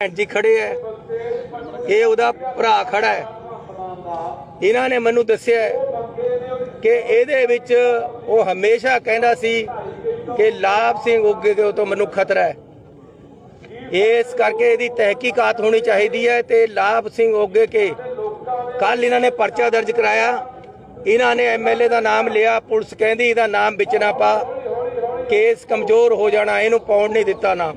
ਭੈਣ ਜੀ ਖੜੇ ਐ। ਇਹ ਉਹਦਾ ਭਰਾ ਖੜਾ ਹੈ ਇਹਨਾਂ ਨੇ ਮੈਨੂੰ ਦੱਸਿਆ ਕਿ ਇਹਦੇ ਵਿੱਚ ਉਹ ਹਮੇਸ਼ਾ ਕਹਿੰਦਾ ਸੀ ਕਿ ਲਾਭ ਸਿੰਘ ਉੱਗੇ ਦੇ ਤੋਂ ਮੈਨੂੰ ਖਤਰਾ ਹੈ ਇਸ ਕਰਕੇ ਇਹਦੀ ਤਹਿਕੀਕਾਤ ਹੋਣੀ ਚਾਹੀਦੀ ਹੈ ਤੇ ਲਾਭ ਸਿੰਘ ਉੱਗੇ ਕੇ ਕੱਲ ਇਹਨਾਂ ਨੇ ਪਰਚਾ ਦਰਜ ਕਰਾਇਆ। ਇਹਨਾਂ ਨੇ ਐਮਐਲਏ ਦਾ ਨਾਮ ਲਿਆ, ਪੁਲਿਸ ਕਹਿੰਦੀ ਇਹਦਾ ਨਾਮ ਵਿੱਚ ਨਾ ਪਾ। ਕੇਸ ਕਮਜ਼ੋਰ ਹੋ ਜਾਣਾ, ਇਹਨੂੰ ਪਾਉਣ ਨਹੀਂ ਦਿੱਤਾ ਨਾਮ।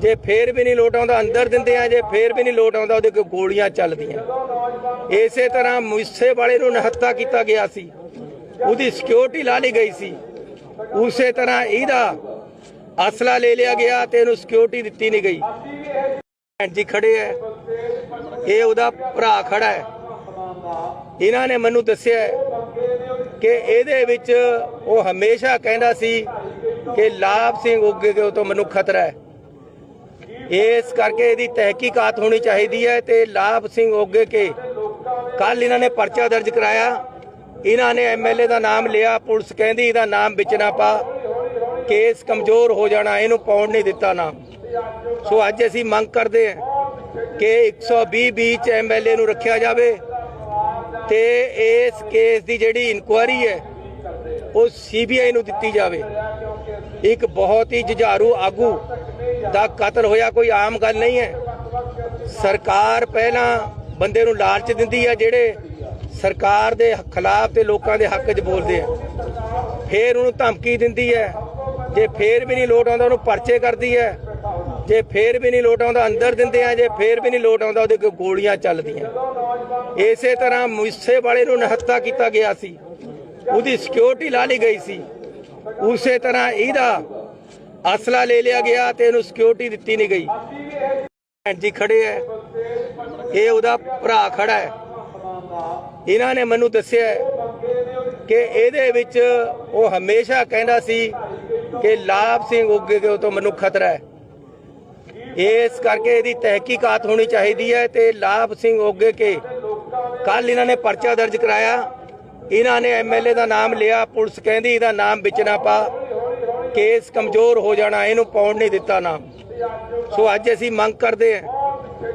ਜੇ ਫੇਰ ਵੀ ਨਹੀਂ ਲੋਟ ਆਉਂਦਾ, ਅੰਦਰ ਦਿੰਦੇ ਆ, ਜੇ ਫੇਰ ਵੀ ਨਹੀਂ ਲੋਟ ਆਉਂਦਾ, ਉਹਦੇ ਕੋਲ ਗੋਲੀਆਂ ਚੱਲਦੀਆਂ। ਇਸੇ ਤਰ੍ਹਾਂ ਮੁੱਸੇ ਵਾਲੇ ਨੂੰ ਨਿਹੱਤਾ ਕੀਤਾ ਗਿਆ ਸੀ। ਉਹਦੀ ਸਿਕਿਉਰਿਟੀ ਲਾ ਲਈ ਗਈ ਸੀ। ਉਸੇ ਤਰ੍ਹਾਂ ਇਹਦਾ ਅਸਲਾ ਲੈ ਲਿਆ ਗਿਆ ਤੇ ਇਹਨੂੰ ਸਿਕਿਉਰਿਟੀ ਦਿੱਤੀ ਨਹੀਂ ਗਈ। ਭੈਣ ਜੀ ਖੜੇ ਐ। ਇਹ ਉਹਦਾ ਭਰਾ ਖੜਾ ਹੈ ਇਹਨਾਂ ਨੇ ਮੈਨੂੰ ਦੱਸਿਆ ਕਿ ਇਹਦੇ ਵਿੱਚ ਉਹ ਹਮੇਸ਼ਾ ਕਹਿੰਦਾ ਸੀ ਕਿ ਲਾਭ ਸਿੰਘ ਉੱਗੇ ਦੇ ਤੋਂ ਮੈਨੂੰ ਖਤਰਾ ਹੈ ਇਸ ਕਰਕੇ ਇਹਦੀ ਤਹਿਕੀਕਾਤ ਹੋਣੀ ਚਾਹੀਦੀ ਹੈ ਤੇ ਲਾਭ ਸਿੰਘ ਉੱਗੇ ਕੇ ਕੱਲ ਇਹਨਾਂ ਨੇ ਪਰਚਾ ਦਰਜ ਕਰਾਇਆ। ਇਹਨਾਂ ਨੇ ਐਮਐਲਏ ਦਾ ਨਾਮ ਲਿਆ, ਪੁਲਿਸ ਕਹਿੰਦੀ ਇਹਦਾ ਨਾਮ ਵਿੱਚ ਨਾ ਪਾ। ਕੇਸ ਕਮਜ਼ੋਰ ਹੋ ਜਾਣਾ, ਇਹਨੂੰ ਪਾਉਣ ਨਹੀਂ ਦਿੱਤਾ ਨਾਮ ਸੋ ਅੱਜ ਅਸੀਂ ਮੰਗ ਕਰਦੇ ਹਾਂ ਕਿ 120 ਵਿੱਚ ਐਮਐਲਏ ਨੂੰ ਰੱਖਿਆ ਜਾਵੇ ਤੇ ਇਸ ਕੇਸ ਦੀ ਜਿਹੜੀ ਇਨਕੁਆਇਰੀ ਹੈ, ਉਹ ਸੀਬੀਆਈ ਨੂੰ ਦਿੱਤੀ ਜਾਵੇ। ਇੱਕ ਬਹੁਤ ਹੀ ਜੁਝਾਰੂ ਆਗੂ ਦਾ ਕਤਲ ਹੋਇਆ ਕੋਈ ਆਮ ਗੱਲ ਨਹੀਂ ਹੈ। ਸਰਕਾਰ ਪਹਿਲਾਂ ਬੰਦੇ ਨੂੰ ਲਾਲਚ ਦਿੰਦੀ ਹੈ, ਜਿਹੜੇ ਸਰਕਾਰ ਦੇ ਖਿਲਾਫ ਤੇ ਲੋਕਾਂ ਦੇ ਹੱਕ 'ਚ ਬੋਲਦੇ ਆ। ਫੇਰ ਉਹਨੂੰ ਧਮਕੀ ਦਿੰਦੀ ਹੈ। ਜੇ ਫੇਰ ਵੀ ਨਹੀਂ ਲੋਟ ਆਉਂਦਾ, ਉਹਨੂੰ ਪਰਚੇ ਕਰਦੀ ਹੈ। ਜੇ ਫੇਰ ਵੀ ਨਹੀਂ ਲੋਟ ਆਉਂਦਾ, ਅੰਦਰ ਦਿੰਦੇ ਆ। ਜੇ ਫੇਰ ਵੀ ਨਹੀਂ ਲੋਟ ਆਉਂਦਾ, ਉਹਦੇ ਕੋਲ ਗੋਲੀਆਂ ਚੱਲਦੀਆਂ। ਇਸੇ ਤਰ੍ਹਾਂ ਮੁੱਸੇ ਵਾਲੇ ਨੂੰ ਨਿਹੱਤਾ ਕੀਤਾ ਗਿਆ ਸੀ। ਉਹਦੀ ਸਿਕਿਉਰਿਟੀ ਲਾ ਲਈ ਗਈ ਸੀ। ਉਸੇ ਤਰ੍ਹਾਂ ਇਹਦਾ ਅਸਲਾ ਲੈ ਲਿਆ ਗਿਆ ਤੇ ਇਹਨੂੰ ਸਿਕਿਉਰਿਟੀ ਦਿੱਤੀ ਨਹੀਂ ਗਈ। ਭੈਣ ਜੀ ਖੜੇ ਐ। ਇਹ ਉਹਦਾ ਭਰਾ ਖੜਾ ਹੈ ਇਹਨਾਂ ਨੇ ਮੈਨੂੰ ਦੱਸਿਆ ਕਿ ਇਹਦੇ ਵਿੱਚ ਉਹ ਹਮੇਸ਼ਾ ਕਹਿੰਦਾ ਸੀ ਕਿ ਲਾਭ ਸਿੰਘ ਉੱਗੇ ਦੇ ਤੋਂ ਮੈਨੂੰ ਖਤਰਾ ਹੈ ਇਸ ਕਰਕੇ ਇਹਦੀ ਤਹਿਕੀਕਾਤ ਹੋਣੀ ਚਾਹੀਦੀ ਹੈ ਤੇ ਲਾਭ ਸਿੰਘ ਉੱਗੇ ਕੇ ਕੱਲ ਇਹਨਾਂ ਨੇ ਪਰਚਾ ਦਰਜ ਕਰਾਇਆ। ਇਹਨਾਂ ਨੇ ਐਮਐਲਏ ਦਾ ਨਾਮ ਲਿਆ, ਪੁਲਿਸ ਕਹਿੰਦੀ ਇਹਦਾ ਨਾਮ ਵਿੱਚ ਨਾ ਪਾ। ਕੇਸ ਕਮਜ਼ੋਰ ਹੋ ਜਾਣਾ, ਇਹਨੂੰ ਪਾਉਣ ਨਹੀਂ ਦਿੱਤਾ ਨਾਮ ਸੋ ਅੱਜ ਅਸੀਂ ਮੰਗ ਕਰਦੇ ਹਾਂ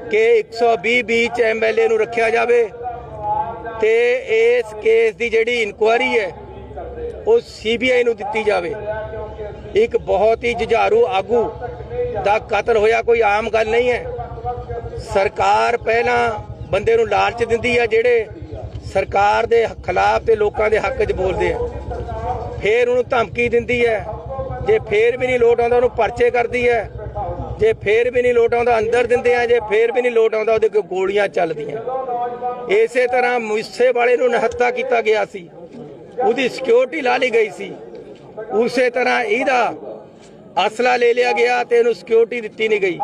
ਕਿ 120 ਵਿੱਚ ਐਮਐਲਏ ਨੂੰ ਰੱਖਿਆ ਜਾਵੇ ਤੇ ਇਸ ਕੇਸ ਦੀ ਜਿਹੜੀ ਇਨਕੁਆਇਰੀ ਹੈ, ਉਹ ਸੀਬੀਆਈ ਨੂੰ ਦਿੱਤੀ ਜਾਵੇ। ਇੱਕ ਬਹੁਤ ਹੀ ਜੁਝਾਰੂ ਆਗੂ ਦਾ ਕਤਲ ਹੋਇਆ ਕੋਈ ਆਮ ਗੱਲ ਨਹੀਂ ਹੈ। ਸਰਕਾਰ ਪਹਿਲਾਂ ਬੰਦੇ ਨੂੰ ਲਾਲਚ ਦਿੰਦੀ ਹੈ ਜਿਹੜੇ ਸਰਕਾਰ ਦੇ ਖਿਲਾਫ ਤੇ ਲੋਕਾਂ ਦੇ ਹੱਕ 'ਚ ਬੋਲਦੇ ਆ। ਫੇਰ ਉਹਨੂੰ ਧਮਕੀ ਦਿੰਦੀ ਹੈ ਜੇ ਫੇਰ ਵੀ ਨਹੀਂ ਲੋਟ ਆਉਂਦਾ, ਉਹਨੂੰ ਪਰਚੇ ਕਰਦੀ ਹੈ। ਜੇ ਫੇਰ ਵੀ ਨਹੀਂ ਲੋਟ ਆਉਂਦਾ, ਅੰਦਰ ਦਿੰਦੇ ਆ, ਜੇ ਫੇਰ ਵੀ ਨਹੀਂ ਲੋਟ ਆਉਂਦਾ, ਉਹਦੇ ਕੋਲ ਗੋਲੀਆਂ ਚੱਲਦੀਆਂ। ਇਸੇ ਤਰ੍ਹਾਂ ਮੁੱਸੇ ਵਾਲੇ ਨੂੰ ਨਹੱਤਾ ਕੀਤਾ ਗਿਆ ਸੀ। ਉਹਦੀ ਸਿਕਿਉਰਿਟੀ ਲਾ ਲਈ ਗਈ ਸੀ। ਉਸੇ ਤਰ੍ਹਾਂ ਇਹਦਾ ਅਸਲਾ ਲੈ ਲਿਆ ਗਿਆ ਤੇ ਇਹਨੂੰ ਸਿਕਿਉਰਿਟੀ ਦਿੱਤੀ ਨਹੀਂ ਗਈ।